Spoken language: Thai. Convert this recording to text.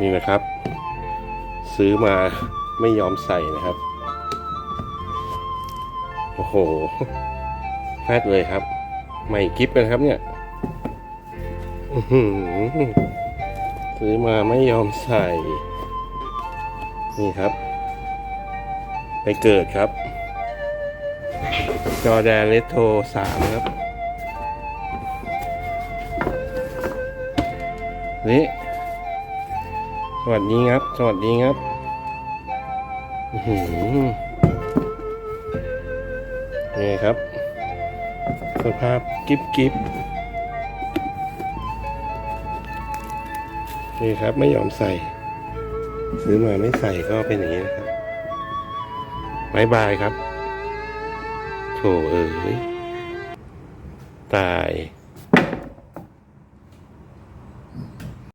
นี่นะครับ ซื้อมาไม่ยอมใส่นะครับ โอ้โหแฟดเลยครับใหม่กิฟต์นะครับเนี่ยซื้อมาไม่ยอมใส่ นี่ครับ ไปเกิดครับ จอแดนเลโทสามครับ นี่ สวัสดีครับ สวัสดีครับนี่ครับ สภาพกิบกิบนี่ครับไม่ยอมใส่ ซื้อมาไม่ใส่ก็เป็นอย่างนี้นะครับบายบายครับโถเอ้ยตาย